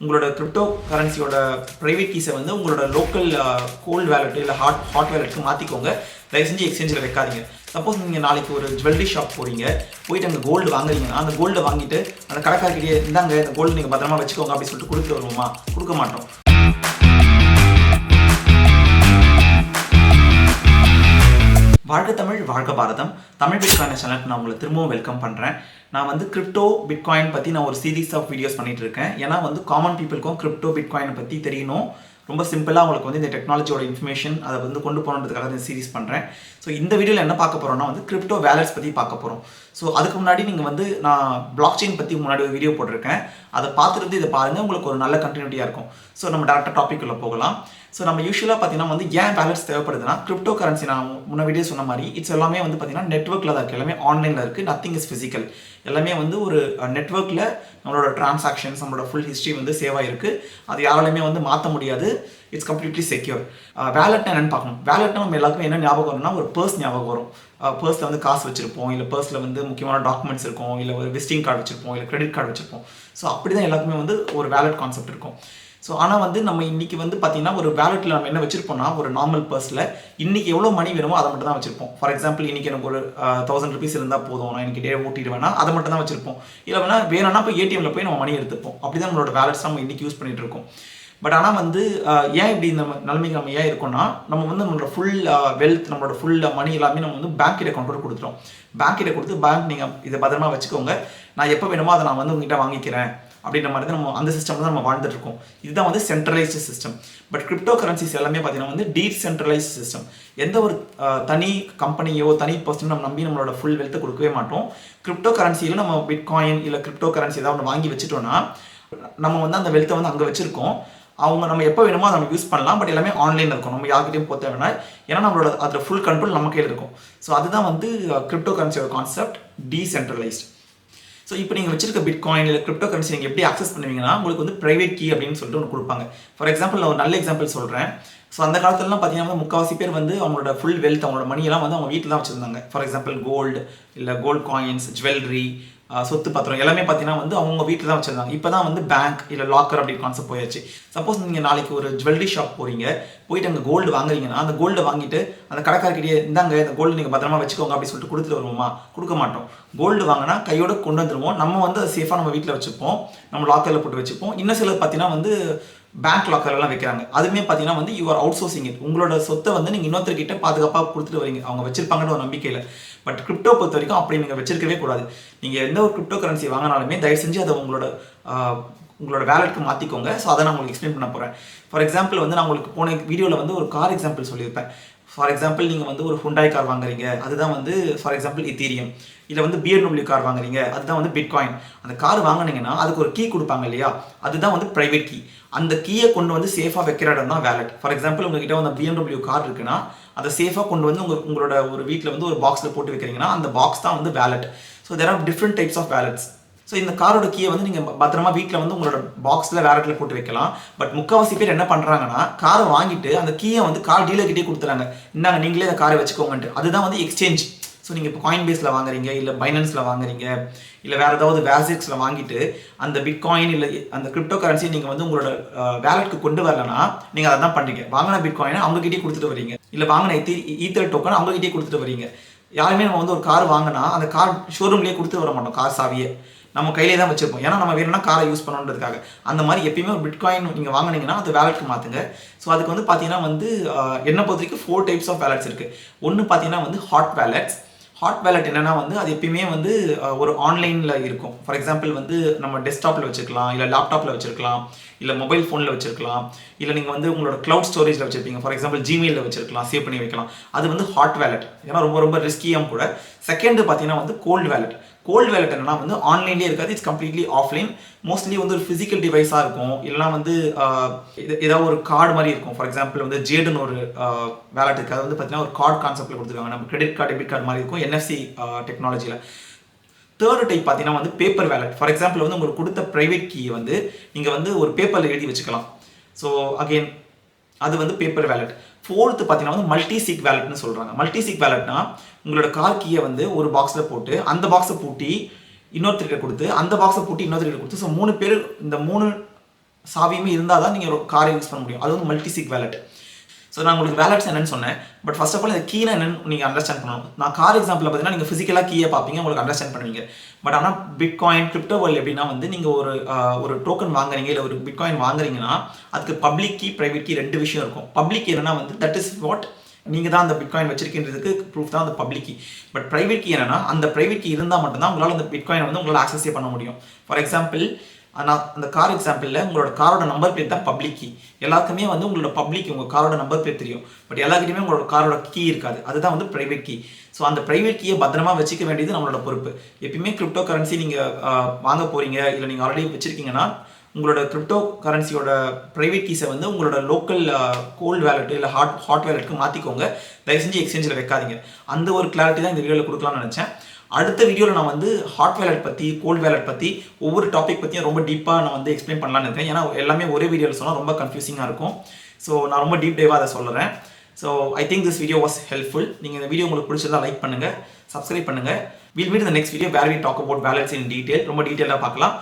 உங்களோட crypto கரன்சியோட private கீஸை வந்து உங்களோட லோக்கல் கோல்டு வேலெட் இல்லை ஹாட் ஹாட் வேலெட்டுக்கு மாற்றிக்கோங்க தயவு செஞ்சு எக்ஸ்சேஞ்சில் வைக்காதீங்க. சப்போஸ் நீங்கள் நாளைக்கு ஒரு ஜுவல்லரி ஷாப் போகிறீங்க போயிட்டு அங்கே கோல்டு வாங்குறீங்கன்னா அந்த கோல்டை வாங்கிட்டு அந்த கடைக்காரக்கிட்டே இருந்தாங்க இந்த கோல்டு நீங்கள் பத்திரமா வச்சுக்கோங்க அப்படின்னு சொல்லிட்டு கொடுத்துட்டு வருவோமா? கொடுக்க மாட்டோம். வாழ்க தமிழ் வாழ்க பாரதம். தமிழ் பிட்காயின் சேனலுக்கு நான் உங்களை திரும்பவும் வெல்கம் பண்ணுறேன் நான் வந்து கிரிப்டோ பிட்காயின் பற்றி நான் ஒரு சீரீஸ் ஆஃப் வீடியோஸ் பண்ணிகிட்டு இருக்கேன். ஏன்னா வந்து காமன் பீப்புளுக்கும் கிரிப்டோ பிட்காயின் பற்றி தெரியணும். ரொம்ப சிம்பிளாக உங்களுக்கு வந்து இந்த டெக்னாலஜியோட இன்ஃபர்மேஷன் அதை வந்து கொண்டு போகணுன்றதுக்காக இந்த சீரிஸ் பண்ணுறேன் ஸோ இந்த வீடியோவில் என்ன பார்க்க போகிறோம்னா வந்து கிரிப்டோ வேலட்ஸ் பற்றி பார்க்க போகிறோம் ஸோ அதுக்கு முன்னாடி நீங்கள் வந்து நான் பிளாக் செயின் பற்றி முன்னாடி ஒரு வீடியோ போட்டிருக்கேன். அதை பார்த்துருந்து இதை பாருங்கள் உங்களுக்கு ஒரு நல்ல கண்டினியூட்டியாக இருக்கும். ஸோ நம்ம டேரக்டாக டாபிக் உள்ளே போகலாம். ஸோ நம்ம யூஸ்வலாக பார்த்தீங்கன்னா வந்து ஏன் பேலன்ஸ் தேவைப்படுதுன்னா கிரிப்டோ கரன்சி நான் முன்ன வீடியோ சொன்ன மாதிரி இட்ஸ் எல்லாமே வந்து பார்த்தீங்கன்னா நெட்ஒர்க்கில் தான் இருக்குது எல்லாமே ஆன்லைனில் இருக்குது நத்திங் இஸ் ஃபிசிக்கல் எல்லாமே வந்து ஒரு நெட்ஒர்க்கில் நம்மளோட டிரான்சாக்ஷன்ஸ் நம்மளோட ஃபுல் ஹிஸ்ட்ரி வந்து சேவ் ஆகிருக்கு அது யாராலையுமே வந்து மாற்ற முடியாது. இட்ஸ் கம்ப்ளீட்லி செக்யூர் வேலெட்னா என்னென்னு பார்க்கணும். வேலெட்னா நம்ம எல்லாருக்குமே என்ன ஞாபகம் வரும்னா ஒரு பர்ஸ் ஞாபகம் வரும். பர்ஸில் வந்து காசு வச்சிருப்போம். இல்லை பர்ஸில் வந்து முக்கியமான டாக்குமெண்ட்ஸ் இருக்கும். இல்லை ஒரு விசிட்டிங் கார்டு வச்சிருப்போம். இல்லை கிரெடிட் கார்டு வச்சிருப்போம். ஸோ அப்படி தான் எல்லாருக்குமே வந்து ஒரு வேலட் கான்செப்ட் இருக்கும். ஸோ ஆனால் வந்து நம்ம இன்னைக்கு வந்து பார்த்தீங்கன்னா ஒரு வேலெட்டில் நம்ம என்ன வச்சிருப்போம்னா ஒரு நார்மல் பர்ஸில் இன்னைக்கு எவ்வளோ மணி வேணுமோ அதை மட்டும் தான் வச்சிருப்போம். ஃபார் எக்ஸாம்பிள் இன்னைக்கு எனக்கு ஒரு தௌசண்ட் ருபீஸ் இருந்தால் போதும். நான் எனக்கு டே ஓட்டிடுவேன்னா அதை மட்டும் தான் வச்சிருப்போம். இல்லை வேணா வேணும்னா போய் ஏடிஎம்ல போய் நம்ம மணி எடுத்துப்போம். அப்படி தான் நம்மளோட வேலெட்ஸ் நம்ம இன்னைக்கு யூஸ் பண்ணிட்டு இருக்கோம். பட் ஆனால் வந்து ஏன் இப்படி இந்த நிலைமைக்கு நம்ம ஏன் இருக்கோம்னா நம்ம வந்து நம்மளோட ஃபுல் வெல்த் நம்மளோட ஃபுல் மணி எல்லாமே நம்ம வந்து பேங்க் கிட்ட கொண்டு கொடுத்துறோம் பேங்க் கொடுத்து பேங்க் நீங்கள் இதை பத்திரமா வச்சுக்கோங்க. நான் எப்போ வேணுமோ அதை நான் வந்து உங்ககிட்ட வாங்கிக்கிறேன். அப்படின்ற மாதிரி தான் நம்ம அந்த சிஸ்டம் தான் நம்ம வாழ்ந்துட்டு இருக்கோம் இதுதான் வந்து centralised system but cryptocurrencies எல்லாமே பார்த்தீங்கன்னா வந்து டீசென்ட்ரலைஸ்டு சிஸ்டம் எந்த ஒரு தனி கம்பெனியோ தனி பர்சனோ நம்ம நம்பி நம்மளோட ஃபுல் வெல்த்தை கொடுக்கவே மாட்டோம். கிரிப்டோ கரன்சியில் நம்ம பிட்காயின் இல்லை கிரிப்டோ கரன்சி ஏதாவது ஒன்று வாங்கி வச்சுட்டோம்னா நம்ம வந்து அந்த வெல்த்தை வந்து அங்கே வச்சிருக்கோம். அவங்க நம்ம எப்போ வேணுமோ அதை நம்ம யூஸ் பண்ணலாம். பட் எல்லாமே ஆன்லைனில் இருக்கும். நம்ம யார்கிட்டையும் போக தேவைன்னா ஏன்னா நம்மளோட அதில் ஃபுல் கண்ட்ரோல் நம்ம கையில் இருக்கும். ஸோ அதுதான் வந்து கிரிப்டோ கரன்சியோட கான்செப்ட் டீசென்ட்ரலைஸ்ட் ஸோ இப்போ நீங்கள் வச்சிருக்க பிட் காயின் இல்லை கிரிப்டோ கரன்சி நீங்கள் எப்படி அக்சஸ் பண்ணுவீங்கன்னா உங்களுக்கு வந்து ப்ரைவேட் கீ அப்படின்னு சொல்லிட்டு ஒன்று கொடுப்பாங்க. ஃபார் எக்ஸாம்பிள் நான் ஒரு நல்ல எக்ஸாம்பிள் சொல்கிறேன் ஸோ அந்த காலத்துலலாம் பார்த்தீங்கன்னா முக்கால்வாசி பேர் வந்து அவங்களோட ஃபுல் வெல்த் அவங்களோட மணியெல்லாம் வந்து அவங்க வீட்டில் தான் வச்சுருந்தாங்க. ஃபார் எக்ஸாம்பிள் கோல்டு இல்லை கோல்டு காயின்ஸ் ஜுவல்லரி சொத்து பத்திரம் எல்லாமே பார்த்தீங்கன்னா வந்து அவங்க வீட்டில் தான் வச்சுருந்தாங்க. இப்போ தான் வந்து பேங்க் இல்லை லாக்கர் அப்படி கான்செப்ட் போயாச்சு. சப்போஸ் நீங்கள் நாளைக்கு ஒரு ஜுவல்லரி ஷாப் போகிறீங்க போயிட்டு அங்கே கோல்டு வாங்குறீங்கன்னா அந்த கோல்டு வாங்கிட்டு அந்த கடைக்காரக்கிட்டே இந்தாங்க இந்த கோல்டு நீங்கள் பத்திரமா வச்சுக்கோங்க அப்படின்னு சொல்லிட்டு கொடுத்துட்டு வருவோமா? கொடுக்க மாட்டோம். கோல்டு வாங்கினா கையோடு கொண்டு வந்துருவோம். நம்ம வந்து அதை சேஃபாக நம்ம வீட்டில் வச்சுப்போம். நம்ம லாக்கரில் போட்டு வச்சுப்போம். இன்னும் சிலர் பார்த்தீங்கன்னா வந்து பேங்க் லாக்கர்லாம் வைக்கிறாங்க. அதுவுமே பார்த்தீங்கன்னா வந்து யூஆர் அவுட் சோர்சிங் இட் உங்களோட சொத்தை வந்து நீங்கள் இன்னொருத்தர்கிட்ட பாதுகாப்பாக கொடுத்துட்டு வரீங்க. அவங்க வச்சிருப்பாங்கன்னு ஒரு நம்பிக்கையில். பட் கிரிப்டோ பொறுத்த வரைக்கும் அப்படி நீங்கள் வச்சிருக்கவே கூடாது. நீங்கள் எந்த ஒரு கிரிப்டோ கரன்சி வாங்கினாலுமே தயவு செஞ்சு அதை உங்களோட உங்களோட வேலெட்க்கு மாற்றிக்கோங்க ஸோ அதை நான் உங்களுக்கு எக்ஸ்பிளைன் பண்ண போகிறேன் ஃபார் எக்ஸாம்பிள் வந்து நான் உங்களுக்கு போன வீடியோவில் வந்து ஒரு கார் எக்ஸாம்பிள் சொல்லியிருப்பேன். ஃபார் எக்ஸாம்பிள் நீங்கள் வந்து ஒரு ஹுண்டாய் கார் வாங்குறீங்க அதுதான் வந்து ஃபார் எக்ஸாம்பிள் இத்தீரியம் இல்லை வந்து பிஎன்டபிள்யூ கார் வாங்குறீங்க அதுதான் வந்து பிட்காயின் அந்த கார் வாங்கினீங்கன்னா அதுக்கு ஒரு கீ கொடுப்பாங்க இல்லையா? அதுதான் வந்து ப்ரைவேட் கீ அந்த கீயை கொண்டு வந்து சேஃபாக வைக்கிற இடம் தான் வேலட் ஃபார் எக்ஸாம்பிள் உங்ககிட்ட வந்து பிஎம்டபிள்யூ கார் இருக்குன்னா அதை சேஃபாக கொண்டு வந்து உங்கள் உங்களோட ஒரு வீட்டில் வந்து ஒரு பாக்ஸில் போட்டு வைக்கிறீங்கன்னா அந்த பாக்ஸ் தான் வந்து wallet so there are different types of wallets so இந்த காரோட கீயை வந்து நீங்கள் பத்திரமா வீட்டில் வந்து உங்களோட பாக்ஸில் வேலட்டில் போட்டு வைக்கலாம். பட் முக்கால்வாசி பேர் என்ன பண்ணுறாங்கன்னா காரை வாங்கிட்டு அந்த கீயை வந்து கார் டீலர்கிட்டே கொடுத்துறாங்க. இந்தாங்க நீங்களே அந்த காரை வச்சுக்கோங்கன்ட்டு. அதுதான் வந்து எக்ஸ்சேஞ்ச் ஸோ நீங்கள் இப்போ காயின் பேஸில் வாங்குறீங்க இல்லை பைனான்ஸில் வாங்குறீங்க இல்லை வேறு ஏதாவது வேசிக்ஸில் வாங்கிட்டு அந்த பிட்காயின் இல்லை அந்த கிரிப்டோ கரன்சி நீங்கள் வந்து உங்களோட வேலெட்க்கு கொண்டு வரலன்னா நீங்கள் அதை தான் பண்ணுறீங்க வாங்கின பிட்காயினை அவங்ககிட்டயே கொடுத்துட்டு வரீங்க. இல்லை வாங்கின ஈ ஈத்தர் டோக்கன் அவங்ககிட்டயே கொடுத்துட்டு வரீங்க. யாருமே நம்ம வந்து ஒரு கார் வாங்கினா அந்த கார் ஷோரூம்லேயே கொடுத்துட்டு வர மாட்டோம் கார் சாவியை. நம்ம கையிலே தான் வச்சுருப்போம். ஏன்னா நம்ம வேணும்னா காரை யூஸ் பண்ணணுன்றதுக்காக. அந்த மாதிரி எப்பயுமே ஒரு பிட்காயின் நீங்கள் வாங்கினீங்கன்னா அது வேலெட்க்கு மாற்றுங்க ஸோ அதுக்கு வந்து பார்த்தீங்கன்னா வந்து என்ன பொறுத்த வரைக்கும் ஃபோர் டைப்ஸ் ஆஃப் வேலட்ஸ் இருக்குது ஒன்று பார்த்தீங்கன்னா வந்து ஹாட் வேலட்ஸ் ஹாட் வேலட் என்னன்னா வந்து அது எப்பயுமே வந்து ஒரு ஆன்லைனில் இருக்கும். ஃபார் எக்ஸாம்பிள் வந்து நம்ம டெஸ்க்டாப்பில் வச்சுருக்கலாம் இல்லை லேப்டாப்பில் வச்சுருக்கலாம் இல்லை மொபைல் ஃபோனில் வச்சுருக்கலாம் இல்லை நீங்கள் வந்து உங்களோட க்ளவுட் ஸ்டோரேஜில் வச்சுருப்பீங்க. ஃபார் எக்ஸாம்பிள் ஜிமெயிலில் வச்சுருக்கலாம் சேவ் பண்ணி வைக்கலாம். அது வந்து ஹாட் வேலட் ஏன்னா ரொம்ப ரொம்ப ரிஸ்கியும் கூட. செகண்டு பார்த்தீங்கன்னா வந்து கோல்டு வேலட் கோல்டு வேலட் என்னன்னா வந்து ஆன்லைன்லேயே இருக்காது இட்ஸ் கம்ப்ளீட்லி ஆஃப்லைன் மோஸ்ட்லி வந்து ஒரு ஃபிசிக்கல் டிவைஸாக இருக்கும். இல்லைனா வந்து ஏதாவது ஒரு கார்டு மாதிரி இருக்கும். ஃபார் எக்ஸாம்பிள் வந்து ஜேடுன்னு ஒரு வேலட் இருக்குது அது வந்து பார்த்தீங்கன்னா ஒரு கார்டு கான்செப்ட்டில் கொடுத்துருக்காங்க. நம்ம கிரெடிட் கார்டு டெபிட் கார்டு மாதிரி இருக்கும். என்எஃப்சி டெக்னாலஜியில் தேர்ட் டைப் பார்த்தீங்கன்னா வந்து பேப்பர் வேலட் ஃபார் எக்ஸாம்பிள் வந்து உங்களுக்கு கொடுத்த ப்ரைவேட் கீ வந்து நீங்கள் வந்து ஒரு பேப்பரில் எழுதி வச்சுக்கலாம். ஸோ அகெயின் அது வந்து பேப்பர் வேலட் ஃபோர்த்து பார்த்தீங்கன்னா வந்து மல்டி சீக் வேலட்னு சொல்கிறாங்க மல்டி சீக் வேலட்னா உங்களோட கார் கீயை வந்து ஒரு பாக்ஸில் போட்டு அந்த பாக்ஸை பூட்டி இன்னொருத்தர்கிட்ட கொடுத்து அந்த பாக்ஸை பூட்டி இன்னொருத்தர்கிட்ட கொடுத்து ஸோ மூணு பேர் இந்த மூணு சாவியுமே இருந்தால் தான் நீங்கள் காரை யூஸ் பண்ண முடியும். அது வந்து மல்டி சிக் வேலட் ஸோ நான் உங்களுக்கு வேலட்ஸ் என்னன்னு சொன்னேன். பட் ஃபர்ஸ்ட் ஆஃப் ஆல் இது கீழே என்னன்னு நீங்கள் அண்டர்ஸ்டாண்ட் பண்ணணும். நான் கார் எக்ஸாம்பிள் பார்த்தீங்கன்னா நீங்கள் ஃபிசிக்கலாக கீயை பார்ப்பீங்க உங்களுக்கு அண்டர்ஸ்டாண்ட் பண்ணுவீங்க. பட் ஆனால் பிட்காயின் கிரிப்டோ வேர்ல்டு எப்படின்னா வந்து நீங்கள் ஒரு ஒரு டோக்கன் வாங்குறீங்க இல்லை ஒரு பிட்காயின் வாங்குறீங்கன்னா அதுக்கு பப்ளிக் கீ ப்ரைவேட் கீ ரெண்டு விஷயம் இருக்கும். பப்ளிக் என்னன்னா வந்து தட் இஸ் வாட் நீங்கள் தான் அந்த பிட்காயின் வச்சிருக்கின்றதுக்கு ப்ரூஃப் தான் அந்த public key but private key என்னன்னா அந்த ப்ரைவேட் கீ இருந்தால் மட்டும்தான் உங்களால் அந்த பிட்காயின் வந்து உங்களால் ஆக்சஸே பண்ண முடியும். ஃபார் எக்ஸாம்பிள் ஆனால் அந்த கார் எக்ஸாம்பிளில் உங்களோட காரோட நம்பர் பிளேட் தான் பப்ளிக் கீ எல்லாருக்குமே வந்து உங்களோட பப்ளிக் உங்கள் காரோட நம்பர் பிளேட் தெரியும். பட் எல்லாருக்கிட்டையுமே உங்களோட காரோட கீ இருக்காது. அதுதான் வந்து ப்ரைவேட் கீ ஸோ அந்த ப்ரைவேட் கீயை பத்திரமா வச்சுக்க வேண்டியது நம்மளோட பொறுப்பு. எப்பயுமே கிரிப்டோ கரன்சி நீங்கள் வாங்க போகிறீங்க இல்லை நீங்கள் ஆல்ரெடி வச்சுருக்கீங்கன்னா உங்களோட கிரிப்டோ கரன்சியோட ப்ரைவேட் கீஸை வந்து உங்களோட லோக்கல் கோல்டு வேலெட் இல்லை ஹாட் ஹாட் வேலெட்டுக்கு மாற்றிக்கோங்க தயவு செஞ்சு எக்ஸ்சேஞ்சில் வைக்காதீங்க. அந்த ஒரு கிளாரிட்டி தான் இந்த வீடியோவில் கொடுக்கலாம்னு நினச்சேன். அடுத்த வீடியோவில் நான் வந்து ஹாட் வேலட் பற்றி கோல்ட் வேலட் பற்றி ஒவ்வொரு டாபிக் பற்றியும் ரொம்ப டீப்பாக நான் வந்து எக்ஸ்பிளைன் பண்ணலான்னு இருக்கேன். ஏன்னா எல்லாமே ஒரே வீடியோவில் சொன்னால் ரொம்ப கன்ஃபியூசிங்காக இருக்கும். ஸோ நான் ரொம்ப டீப் டைவாக அதை சொல்கிறேன் so I think this video was helpful நீங்கள் இந்த வீடியோ உங்களுக்கு பிடிச்சிருந்தா லைக் பண்ணுங்கள் சப்ஸ்கிரைப் பண்ணுங்கள் வில் மீட் இந்த next video where we talk about wallets in detail ரொம்ப டீட்டெயிலாக பார்க்கலாம்.